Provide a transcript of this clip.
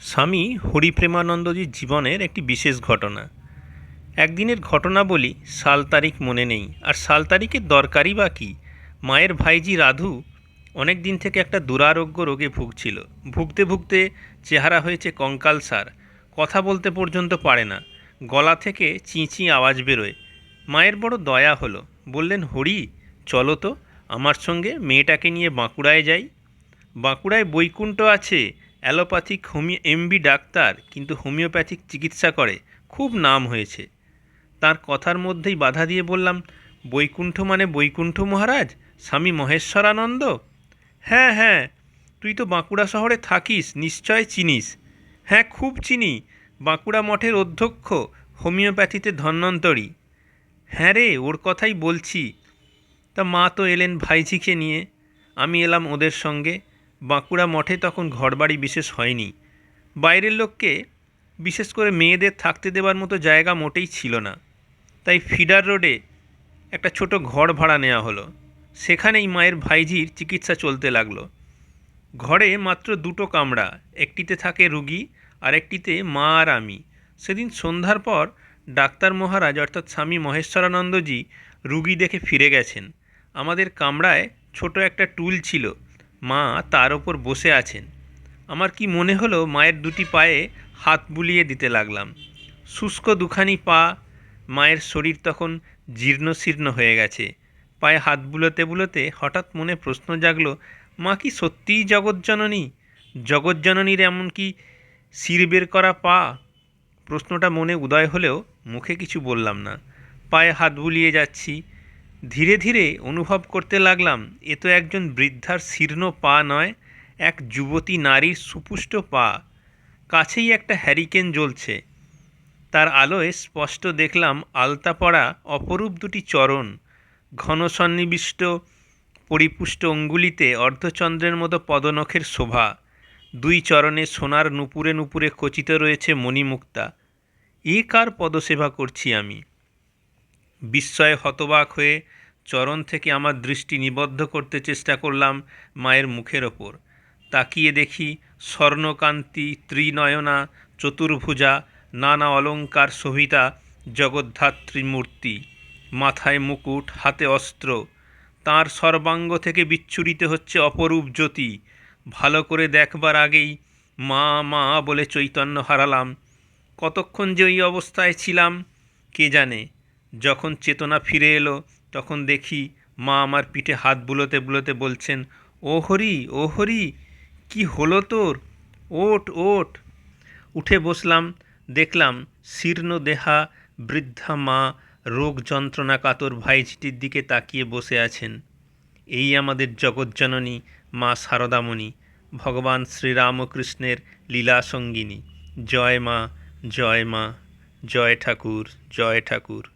স্বামী হরিপ্রেমানন্দজির জীবনের একটি বিশেষ ঘটনা। একদিনের ঘটনা বলি, সাল তারিখ মনে নেই। আর সাল তারিখের দরকারই বা কী? মায়ের ভাইজি রাধু অনেক দিন থেকে একটা দুরারোগ্য রোগে ভুগছিল। ভুগতে ভুগতে চেহারা হয়েছে কঙ্কালসার কথা বলতে পর্যন্ত পারে না। গলা থেকে চিঁচি আওয়াজ বেরোয়। মায়ের বড় দয়া হলো। বললেন, হরি, চলো তো, আমার সঙ্গে মেয়েটাকে নিয়ে বাঁকুড়ায় যাই। বাঁকুড়ায় বৈকুণ্ঠ আছে। Allopathic homeo, M B doctor কিন্তু হোমিওপ্যাথিক চিকিৎসা করে। খুব নাম হয়েছে। তার কথার মধ্যেই বাধা দিয়ে বললাম, বৈকুণ্ঠ মানে বৈকুণ্ঠ মহারাজ? স্বামী মহেশ্বরানন্দ? হ্যাঁ হ্যাঁ তুই তো বাঁকুড়া শহরে থাকিস, নিশ্চয় চিনিস। হ্যাঁ খুব চিনি। বাঁকুড়া মঠের অধ্যক্ষ, হোমিওপ্যাথিতে ধন্বন্তরী। হ্যাঁ রে, ওর কথাই বলছি। তা মা তো এলেন ভাইঝিকে নিয়ে। আমি এলাম ওদের সঙ্গে। বাঁকুড়া মঠে তখন ঘরবাড়ি বিশেষ হয়নি। বাইরের লোককে বিশেষ করে মেয়েদের থাকতে দেওয়ার মতো জায়গা মোটেই ছিল না। তাই ফিডার রোডে একটা ছোট ঘর ভাড়া নেওয়া হলো। সেখানেই মায়ের ভাইঝির চিকিৎসা চলতে লাগল। ঘরে মাত্র দুটো কামরা, একটিতে থাকে রুগী আর একটিতে মা আর আমি। সেদিন সন্ধ্যার পর ডাক্তার মহারাজ অর্থাৎ স্বামী মহেশ্বরানন্দজি রুগী দেখে ফিরে গেছেন। আমাদের কামরায় ছোট একটা টুল ছিল। মা তার ওপর বসে আছেন। আমার কি মনে হলো মায়ের দুটি পায়ে হাত বুলিয়ে দিতে লাগলাম। শুষ্ক দুখানি পা, মায়ের শরীর তখন জীর্ণ শীর্ণ হয়ে গেছে। পায়ে হাত বুলোতে বুলোতে হঠাৎ মনে প্রশ্ন জাগলো, মা কি সত্যিই জগজ্জননী জগজ্জননীর এমন কি শির বের করা পা? প্রশ্নটা মনে উদয় হলেও মুখে কিছু বললাম না। পায়ে হাত বুলিয়ে যাচ্ছি ধীরে ধীরে অনুভব করতে লাগলাম, এ তো একজন বৃদ্ধার শীর্ণ পা নয়, এক যুবতী নারীর সুপুষ্ট পা। কাছেই একটা হ্যারিকেন জ্বলছে। তার আলোয় স্পষ্ট দেখলাম আলতা পড়া অপরূপ দুটি চরণ, ঘন সন্নিবিষ্ট, পরিপুষ্ট অঙ্গুলিতে অর্ধচন্দ্রের মতো পদনখের শোভা। দুই চরণে সোনার নুপুরে নুপুরে খচিত রয়েছে মণিমুক্তা। এ কার পদসেবা করছি আমি? বিস্ময়ে হতবাক হয়ে চরণ থেকে আমার দৃষ্টি নিবদ্ধ করতে চেষ্টা করলাম মায়ের মুখের ওপর। তাকিয়ে দেখি স্বর্ণকান্তি, ত্রিনয়না, চতুর্ভুজা, নানা অলঙ্কার শোভিতা জগদ্ধাত্রী মূর্তি। মাথায় মুকুট, হাতে অস্ত্র। তার সর্বাঙ্গ থেকে বিচ্ছুরিত হচ্ছে অপরূপ জ্যোতি। ভালো করে দেখবার আগেই মা মা বলে চৈতন্য হারালাম। কতক্ষণ যে ওই অবস্থায় ছিলাম, কে জানে? যখন চেতনা ফিরে এলো, তখন দেখি মা আমার পিঠে হাত বুলোতে বুলোতে বলছেন, ও হরি ও হরি, কি হলো তোর? ওট ওট উঠে বসলাম, দেখলাম শীর্ণ দেহা বৃদ্ধা মা রোগ যন্ত্রণা কাতর ভাইঝিটির দিকে তাকিয়ে বসে আছেন। এই আমাদের জগজ্জননী মা শারদামণি ভগবান শ্রীরামকৃষ্ণের লীলা সঙ্গিনী। জয় মা জয় মা, জয় ঠাকুর জয় ঠাকুর।